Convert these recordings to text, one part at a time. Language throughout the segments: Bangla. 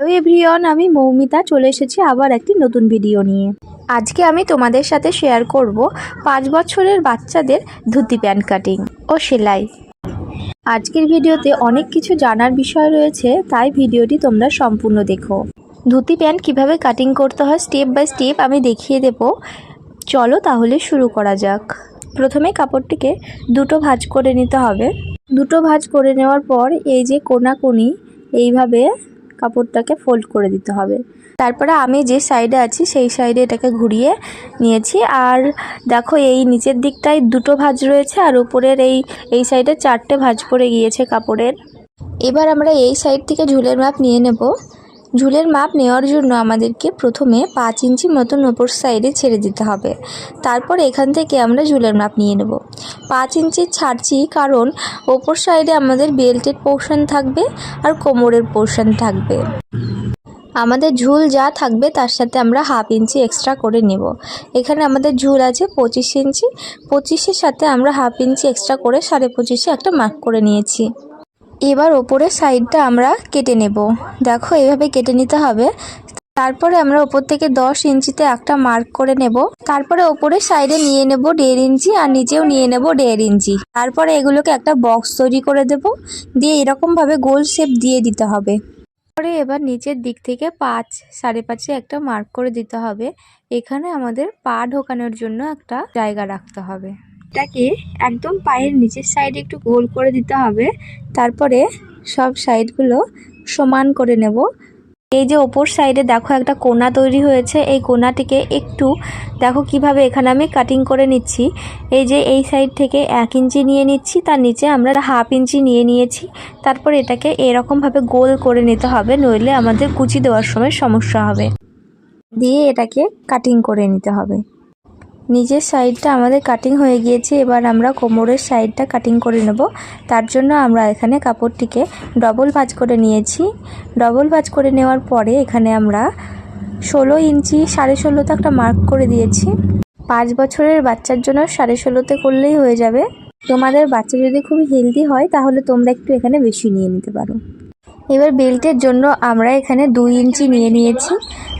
হ্যালো এভরিওয়ান, আমি মৌমিতা, চলে এসেছি আবার একটি নতুন ভিডিও নিয়ে। আজকে আমি তোমাদের সাথে শেয়ার করব পাঁচ বছরের বাচ্চাদের ধুতি প্যান্ট কাটিং ও সেলাই। আজকের ভিডিওতে অনেক কিছু জানার বিষয় রয়েছে, তাই ভিডিওটি তোমরা সম্পূর্ণ দেখো। ধুতি প্যান্ট কীভাবে কাটিং করতে হয় স্টেপ বাই স্টেপ আমি দেখিয়ে দেব। চলো তাহলে শুরু করা যাক। প্রথমে কাপড়টিকে দুটো ভাঁজ করে নিতে হবে। দুটো ভাঁজ করে নেওয়ার পর এই যে কোনাকুনি, এইভাবে কাপড়টাকে ফোল্ড করে দিতে হবে। তারপরে আমি যে সাইডে আছি, সেই সাইডে এটাকে ঘুরিয়ে নিয়েছি। আর দেখো, এই নিচের দিকটায় দুটো ভাঁজ রয়েছে আর উপরের এই এই সাইডে চারটে ভাঁজ পড়ে গিয়েছে কাপড়ের। এবার আমরা এই সাইড থেকে ঝুলের মাপ নিয়ে নেব। ঝুলের মাপ নেওয়ার জন্য আমাদেরকে প্রথমে পাঁচ ইঞ্চি মতন ওপর সাইডে ছেড়ে দিতে হবে। তারপর এখান থেকে আমরা ঝুলের মাপ নিয়ে নেব। পাঁচ ইঞ্চি ছাড়ছি কারণ ওপর সাইডে আমাদের বেল্টের পোর্শন থাকবে আর কোমরের পোর্শন থাকবে। আমাদের ঝুল যা থাকবে তার সাথে আমরা হাফ ইঞ্চি এক্সট্রা করে নেব। এখানে আমাদের ঝুল আছে পঁচিশ ইঞ্চি। পঁচিশের সাথে আমরা হাফ ইঞ্চি এক্সট্রা করে সাড়ে পঁচিশে একটা মার্ক করে নিয়েছি। এবার ওপরের সাইডটা আমরা কেটে নেব। দেখো এইভাবে কেটে নিতে হবে। তারপরে আমরা ওপর থেকে দশ ইঞ্চিতে একটা মার্ক করে নেব। তারপরে ওপরের সাইডে নিয়ে নেব দেড় ইঞ্চি আর নিচেও নিয়ে নেব দেড় ইঞ্চি। তারপরে এগুলোকে একটা বক্স তৈরি করে দেব। দিয়ে এরকমভাবে গোল শেপ দিয়ে দিতে হবে। পরে এবার নিচের দিক থেকে পাঁচ, সাড়ে পাঁচে একটা মার্ক করে দিতে হবে। এখানে আমাদের পা ঢোকানোর জন্য একটা জায়গা রাখতে হবে। এটাকে একদম পায়ের নিচের সাইডে একটু গোল করে দিতে হবে। তারপরে সব সাইডগুলো সমান করে নেব। এই যে ওপর সাইডে দেখো একটা কোনা তৈরি হয়েছে। এই কোনাটিকে একটু দেখো কীভাবে এখানে আমি কাটিং করে নিচ্ছি। এই যে এই সাইড থেকে এক ইঞ্চি নিয়ে নিচ্ছি, তার নিচে আমরা হাফ ইঞ্চি নিয়ে নিয়েছি। তারপর এটাকে এরকমভাবে গোল করে নিতে হবে, নইলে আমাদের কুচি দেওয়ার সময় সমস্যা হবে। দিয়ে এটাকে কাটিং করে নিতে হবে। নিচের সাইডটা আমাদের কাটিং হয়ে গিয়েছে, এবার আমরা কোমরের সাইডটা কাটিং করে নেব। তার জন্য আমরা এখানে কাপড়টিকে ডবল ভাঁজ করে নিয়েছি। ডবল ভাঁজ করে নেওয়ার পরে এখানে আমরা ষোলো ইঞ্চি সাড়ে ষোলোতে একটা মার্ক করে দিয়েছি। পাঁচ বছরের বাচ্চার জন্য সাড়ে ষোলোতে করলেই হয়ে যাবে। তোমাদের বাচ্চা যদি খুব হেলদি হয়, তাহলে তোমরা একটু এখানে বেশি নিয়ে নিতে পারো। এবার বেল্টের জন্য আমরা এখানে দুই ইঞ্চি নিয়ে নিয়েছি।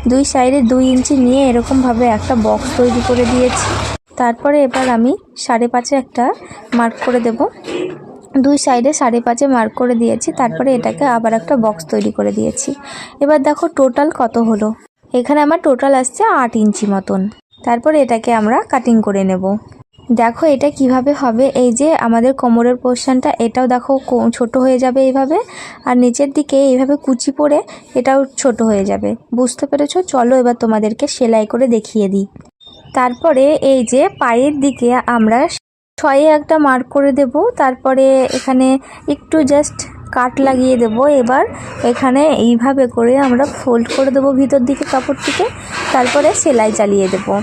দুই সাইডে দুই ইঞ্চি নিয়ে এরকমভাবে একটা বক্স তৈরি করে দিয়েছি। তারপরে এবার আমি সাড়ে পাঁচে একটা মার্ক করে দেব। দুই সাইডে সাড়ে পাঁচে মার্ক করে দিয়েছি। তারপরে এটাকে আবার একটা বক্স তৈরি করে দিয়েছি। এবার দেখো টোটাল কত হলো। এখানে আমার টোটাল আসছে আট ইঞ্চি মতন। তারপরে এটাকে আমরা কাটিং করে নেব। দেখো এটা কীভাবে হবে। এই যে আমাদের কোমরের পোর্শনটা, এটাও দেখো ছোট হয়ে যাবে এইভাবে। আর নিচের দিকে এইভাবে কুচি পড়ে এটাও ছোট হয়ে যাবে। বুঝতে পেরেছ? চলো এবার তোমাদেরকে সেলাই করে দেখিয়ে দিই। তারপরে এই যে পায়ের দিকে আমরা ছয়ে একটা মার্ক করে দেব। তারপরে এখানে একটু জাস্ট কাট লাগিয়ে দেব। এবার এখানে এইভাবে করে আমরা ফোল্ড করে দেবো ভিতর দিকে কাপড়টিকে। তারপরে সেলাই চালিয়ে দেবো।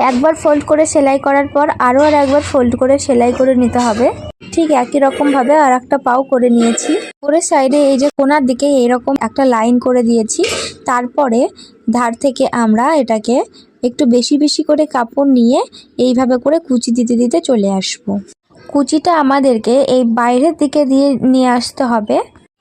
একবার ফোল্ড করে সেলাই করার পর আরও আর একবার ফোল্ড করে সেলাই করে নিতে হবে। ঠিক একই রকমভাবে আর একটা পাও করে নিয়েছি। পরে সাইডে এই যে কোনার দিকে এইরকম একটা লাইন করে দিয়েছি। তারপরে ধার থেকে আমরা এটাকে একটু বেশি বেশি করে কাপড় নিয়ে এইভাবে করে কুচি দিতে দিতে চলে আসব। কুচিটা আমাদেরকে এই বাইরের দিকে দিয়ে নিয়ে আসতে হবে।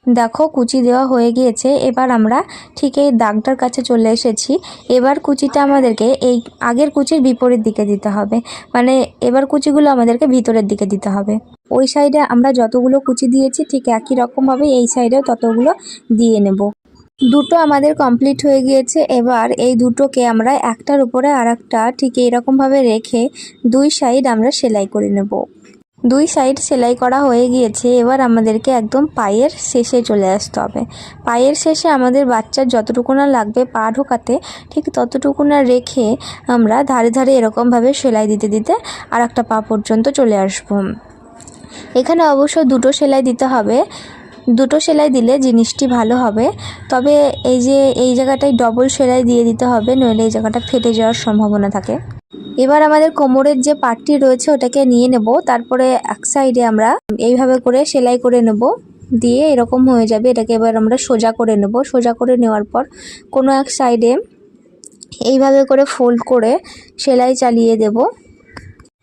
দেখো কুচি দেওয়া হয়ে গিয়েছে, এবার আমরা ঠিক এই দাগটার কাছে চলে এসেছি। এবার কুচিটা আমাদেরকে এই আগের কুচির বিপরীত দিকে দিতে হবে। মানে এবার কুচিগুলো আমাদেরকে ভিতরের দিকে দিতে হবে। ওই সাইডে আমরা যতগুলো কুচি দিয়েছি, ঠিক একই রকমভাবে এই সাইডেও ততগুলো দিয়ে নেব। দুটো আমাদের কমপ্লিট হয়ে গিয়েছে। এবার এই দুটোকে আমরা একটার উপরে আর একটা ঠিক এইরকমভাবে রেখে দুই সাইড আমরা সেলাই করে নেব। দুই সাইড সেলাই করা হয়ে গিয়েছে। এবার আমাদেরকে একদম পায়ের শেষে চলে আসতে হবে। পায়ের শেষে আমাদের বাচ্চার যতটুকু না লাগবে পা ঢোকাতে, ঠিক ততটুকু না রেখে আমরা ধারে ধারে এরকমভাবে সেলাই দিতে দিতে আর একটা পা পর্যন্ত চলে আসব। এখানে অবশ্য দুটো সেলাই দিতে হবে। দুটো সেলাই দিলে জিনিসটি ভালো হবে। তবে এই যে এই জায়গাটায় ডবল সেলাই দিয়ে দিতে হবে, নইলে এই জায়গাটা ফেটে যাওয়ার সম্ভাবনা থাকে। এবার আমাদের কোমরের যে পাটটি রয়েছে, ওটাকে নিয়ে নেব। তারপরে এক সাইডে আমরা এইভাবে করে সেলাই করে নেব। দিয়ে এরকম হয়ে যাবে, এটাকে এবার আমরা সোজা করে নেব। সোজা করে নেওয়ার পর কোনো এক সাইডে এইভাবে করে ফোল্ড করে সেলাই চালিয়ে দেব।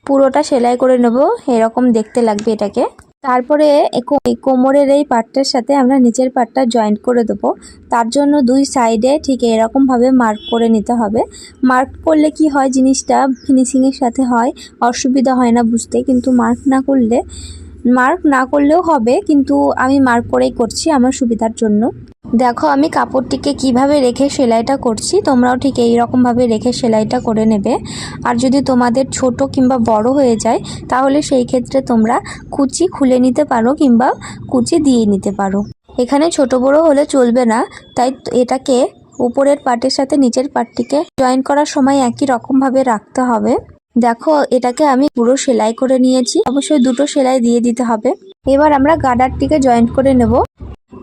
পুরোটা সেলাই করে নেব, এরকম দেখতে লাগবে এটাকে। তারপরে এই কোমরের এই পার্টটার সাথে আমরা নিচের পার্টটা জয়েন্ট করে দেবো। তার জন্য দুই সাইডে ঠিক এরকমভাবে মার্ক করে নিতে হবে। মার্ক করলে কি হয় জিনিসটা? ফিনিশিংয়ের সাথে হয়। অসুবিধা হয় না বুঝতে, কিন্তু মার্ক না করলে মার্ক না করলেও হবে, কিন্তু আমি মার্ক করেই করছি আমার সুবিধার জন্য। দেখো, আমি কাপড়টিকে কীভাবে রেখে সেলাইটা করছি, তোমরাও ঠিক এই রকমভাবে রেখে সেলাইটা করে নেবে। আর যদি তোমাদের ছোট কিংবা বড় হয়ে যায়, তাহলে সেই ক্ষেত্রে তোমরা কুচি খুলে নিতে পারো কিংবা কুচি দিয়ে নিতে পারো। এখানে ছোট বড় হলে চলবে না, তাই এটাকে উপরের পার্টের সাথে নিচের পার্টটিকে জয়েন করার সময় একই রকমভাবে রাখতে হবে। দেখো, এটাকে আমি পুরো সেলাই করে নিয়েছি। অবশ্যই দুটো সেলাই দিয়ে দিতে হবে। এবার আমরা গার্ডারটিকে জয়েন্ট করে নেব।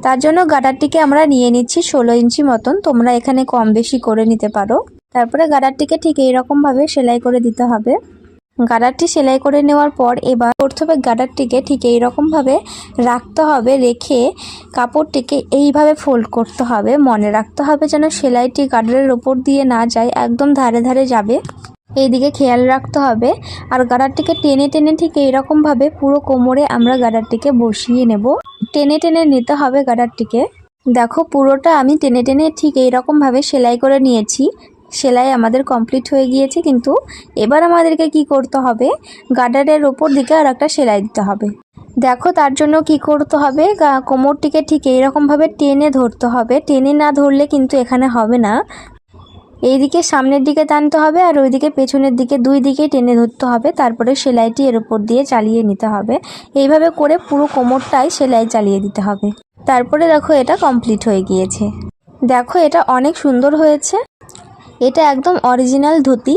তার জন্য গার্ডারটিকে আমরা নিয়ে নিচ্ছি ষোলো ইঞ্চি মতন, তোমরা এখানে কম বেশি করে নিতে পারো। তারপরে গার্ডারটিকে ঠিক এইরকমভাবে সেলাই করে দিতে হবে। গার্ডারটি সেলাই করে নেওয়ার পর এবার প্রথমে গার্ডারটিকে ঠিক এইরকমভাবে রাখতে হবে, রেখে কাপড়টিকে এইভাবে ফোল্ড করতে হবে। মনে রাখতে হবে যেন সেলাইটি গার্ডারের ওপর দিয়ে না যায়, একদম ধারে ধারে যাবে। এইদিকে খেয়াল রাখতে হবে। আর গার্ডারটিকে টেনে টেনে ঠিক এইরকমভাবে পুরো কোমরে আমরা গার্ডারটিকে বসিয়ে নেব। টেনে টেনে নিতে হবে গার্ডারটিকে দেখো পুরোটা আমি টেনে টেনে ঠিক এইরকমভাবে সেলাই করে নিয়েছি। সেলাই আমাদের কমপ্লিট হয়ে গিয়েছে কিন্তু এবার আমাদেরকে কি করতে হবে? গার্ডারের ওপর দিকে আর একটা সেলাই দিতে হবে। দেখো তার জন্য কি করতে হবে? কোমরটিকে ঠিক এইরকমভাবে টেনে ধরতে হবে। টেনে না ধরলে কিন্তু এখানে হবে না। এইদিকে সামনের দিকে টানতে হবে আর ওইদিকে পেছনের দিকে দুই দিকে টেনে ধরতে হবে। তারপরে সেলাইটি এর উপর দিয়ে চালিয়ে নিতে হবে। এইভাবে করে পুরো কোমরটাই সেলাই চালিয়ে দিতে হবে। তারপরে দেখো এটা কমপ্লিট হয়ে গিয়েছে। দেখো এটা অনেক সুন্দর হয়েছে। এটা একদম অরিজিনাল ধুতি।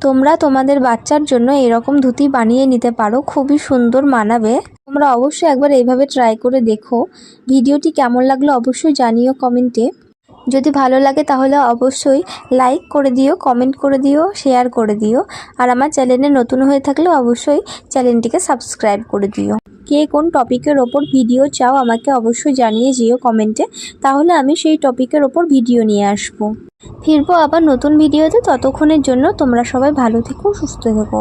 তোমরা তোমাদের বাচ্চার জন্য এরকম ধুতি বানিয়ে নিতে পারো। খুবই সুন্দর মানাবে। তোমরা অবশ্যই একবার এইভাবে ট্রাই করে দেখো। ভিডিওটি কেমন লাগল অবশ্যই জানিও কমেন্টে। যদি ভালো লাগে তাহলে অবশ্যই লাইক করে দিও কমেন্ট করে দিও শেয়ার করে দিও। আর আমার চ্যানেলে নতুন হয়ে থাকলে অবশ্যই চ্যানেলটিকে সাবস্ক্রাইব করে দিও। কে কোন টপিকের ওপর ভিডিও চাও আমাকে অবশ্যই জানিয়ে যেও কমেন্টে তাহলে আমি সেই টপিকের ওপর ভিডিও নিয়ে আসব। ফিরবো আবার নতুন ভিডিওতে ততক্ষণের জন্য তোমরা সবাই ভালো থেকো, সুস্থ থেকো।